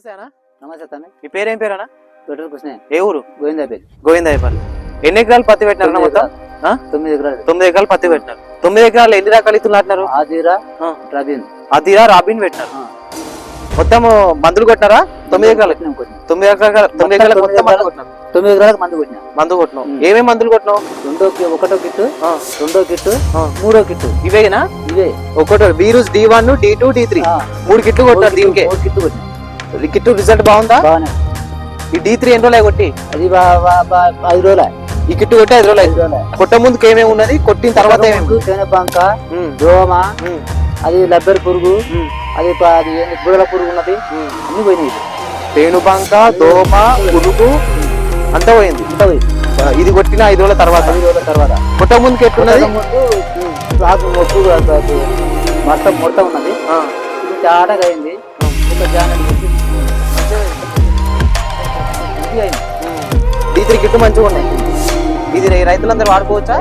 నమస్తే అన్న. నమస్తే తమ్మి. మీ పేరేం పేరు అన్న పెట్రోల్ కృష్ణ ఏ ఊరు? గోవిందాపల్లి గోవిందాయపల్లి. ఎన్ని ఎకరాలు పత్తి పెట్టినారు మొత్తం? ఆ? తొమ్మిది ఎకరాలు. తొమ్మిది ఎకరాలు పత్తి పెట్టినారు. తొమ్మిది ఎకరాలు ఎన్ని రకాలు ఇత్తులు నాటినారు? ఆదిరా ఆ. రబీన్. అదిరా రాబిన్ పెట్టినారు. ఆ. మొత్తం మందులు కొట్టినారా? తొమ్మిది ఎకరాలు. కొట్టినాం, కొట్టినాం. తొమ్మిది ఎకరాలు తొమ్మిది ఎకరాలు మొత్తం మందు కొట్టినారు. తొమ్మిది ఎకరాలకు మందు కొట్టినా. మందు కొట్టినావు ఉమ్. ఏమేమి మందులు కొట్టినావు రెండో కి- ఒకటో కిట్టు ఆ, రెండో కిట్టు ఆ. మూడో కిట్టు. ఇవేనా? ఇవే. ఒకటి వీరూస్ D one D two D three. ఆ. మూడు కిట్లు కొట్టారు కిట్టు- దీనికే. మూడు కిట్టు కొట్టినా. కిట్టు రిజల్ట్ బాగుందా? ఈ డి త్రీ ఎన్ని రోజులు కొట్టి? అది ఐదు రోజులే. ఈ కిట్టు కొట్టి ఐదు రోజులు. ఐదు రోజులే. కొట్ట ముందుకు ఏమేమి ఉన్నది? కొట్టిన తర్వాత ఏమేమి? తేనె బంక ఉమ్, దోమ అది లబ్బెర్ పురుగు అది అది బుడల పురుగు ఉన్నది. అన్ని పోయినాయి పేనుబంక దోమ పురుగు అంతా పోయింది. అంతా పోయి ఇది కొట్టిన ఐదు రోజుల తర్వాత. ఐదు రోజుల తర్వాత. కొట్ట ముందుకు ఎట్లున్నది ఆకు మొక్కు అది మొట్ట ఉన్నది. ఇది చాటగా అయింది. ఒక క్రికెట్ మంచిగా ఉన్నాయి ఇది రైతులందరూ వాడుకోవచ్చా?